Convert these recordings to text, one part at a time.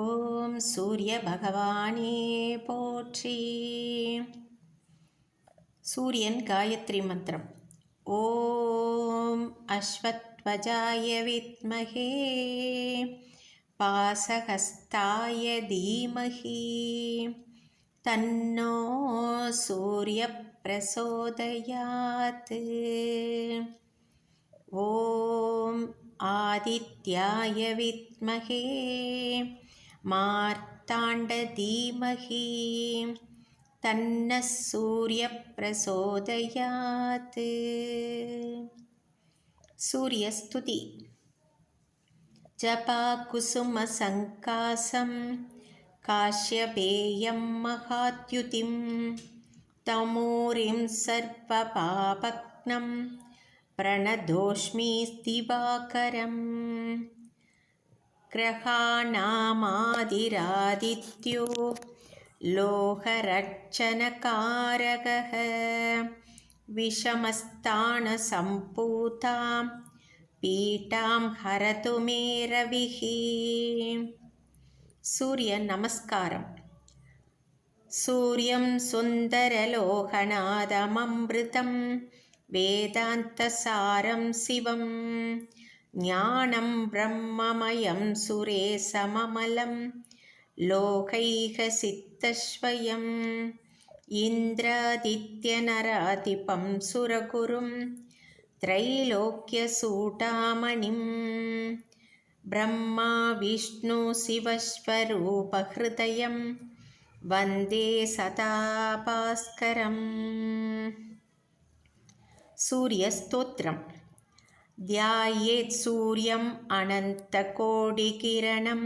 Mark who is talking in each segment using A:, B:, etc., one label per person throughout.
A: ஓம் சூரிய பகவானே போற்றி சூரியன் காயத்ரி மந்திரம் ஓம் அஸ்வத்வஜாய வித்மகே பாசஹஸ்தாய தீமஹி தன்னோ சூரிய பிரசோதயாத் ஓம் ஆதித்யாய வித்மகே मार्ताण्डधीमहि। तन्नः सूर्यप्रचोदयात् सूर्यस्तुति। जपाकुसुमसङ्कासं काश्यपेयं महाद्युतिं तमोरिं सर्पपापक्नं प्रणदोष्मिस्तिवाकरम्। ग्रहाणामादिरादित्यो लोहरक्षणकारकः विषमस्तानसम्पूतां पीठां हरतु मे रविः सूर्यनमस्कारम् सूर्यं सुन्दरलोहनादममृतं वेदान्तसारं शिवं ज्ञानं ब्रह्ममयं सुरेशममलं लोकैकसिद्धस्वयम् इन्द्रादित्यनराधिपं सुरगुरुं त्रैलोक्यसूटामणिं ब्रह्मा विष्णुशिवस्वरूपहृदयं वन्दे सदा भास्करम् सूर्यस्तोत्रम् ध्यायेत् सूर्यम् अनन्तकोटिकिरणं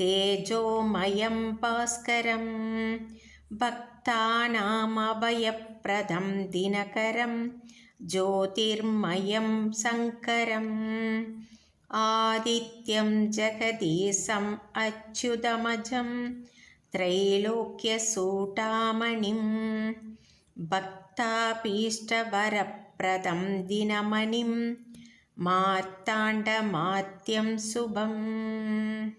A: तेजोमयं भास्करं भक्तानामभयप्रदं दिनकरं ज्योतिर्मयं शङ्करम् आदित्यं जगदीशम् अच्युतमजं त्रैलोक्यसूटामणिं भक्ताभीष्टवरप्रदं दिनमणिं मार्ताण्डमात्यं शुभम्।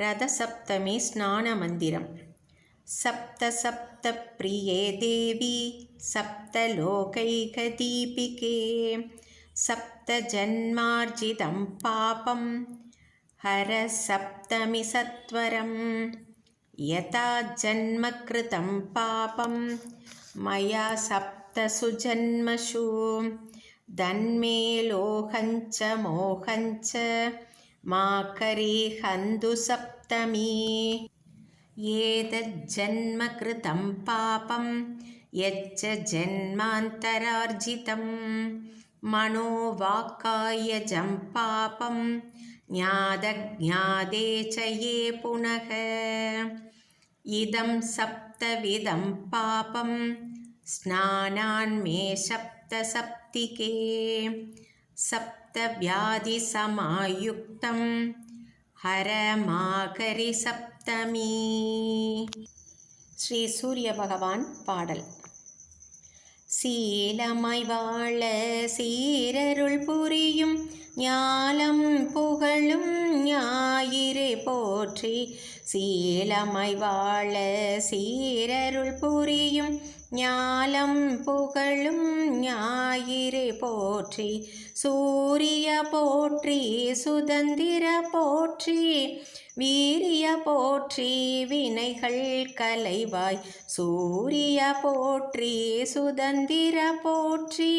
A: रथसप्तमी स्नानमन्दिरं सप्त सप्त प्रिये देवी सप्तलोकैकदीपिके सप्तजन्मार्जितं पापं हर सप्तमि सत्वरं यथा जन्मकृतं पापं मया सप्तसु जन्मषु தன்மேலோகஞ்ச மோகஞ்ச மாக்கரே ஹந்து சப்தமி. ஏதஜன்ம கிருதம் பாபம் எச்ச ஜென்மாந்தரார்ஜிதம். மனோ வாக்காயஜம் பாபம் ஞாதஜாதே சயே புனக. இதம் சப்தவிதம் பாபம் ஸ்நானான்மே சப்த சப்த हरमाकरि सप्तमी ஸ்ரீ சூரிய பகவான் பாடல் சீலமாய் வாழ சீரருள் புரியும் ஞாலம் புகழும் ஞாயிறு போற்றி. சீலமை வாழ சீரருள் புரியும் ஞாலம் புகழும் ஞாயிறு போற்றி. சூரிய போற்றி சுதந்திர போற்றி வீரிய போற்றி வினைகள் கலைவாய். சூரிய போற்றி சுதந்திர போற்றி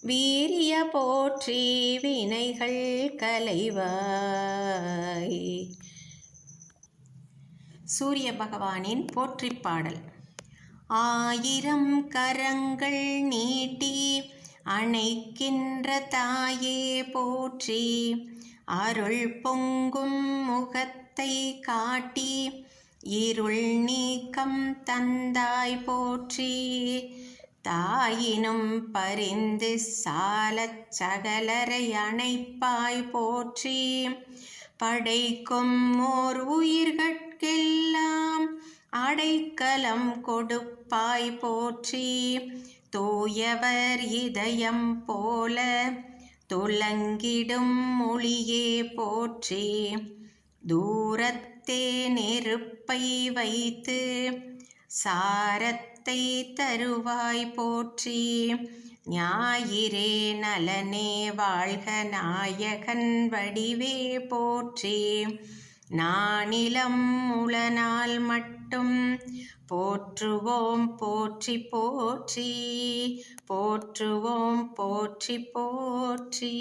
A: வீரிய போற்றி வினைகள் கலைவாய். சூரிய பகவானின் போற்றிப் பாடல். ஆயிரம் கரங்கள் நீட்டி அணைக்கின்ற தாயே போற்றி அருள் பொங்கும் முகத்தை காட்டி இருள் நீக்கம் தந்தாய் போற்றி. தாயினும் பரிந்து சாலச் சகலரை அணைப்பாய் போற்றி படைக்கும் ஓர் உயிர்கட்கெல்லாம் அடைக்கலம் கொடுப்பாய் போற்றி. தூயவர் இதயம் போல துலங்கிடும் மொழியே போற்றி தூரத்தே நெருப்பை வைத்து சாரத் சாரத்தை தருவாய் போற்றி. ஞாயிறே நலனே வாழ்க நாயகன் வடிவே போற்றி. நானிலம் உளனால் மட்டும் போற்றுவோம் போற்றி போற்றி. போற்றுவோம் போற்றி போற்றி.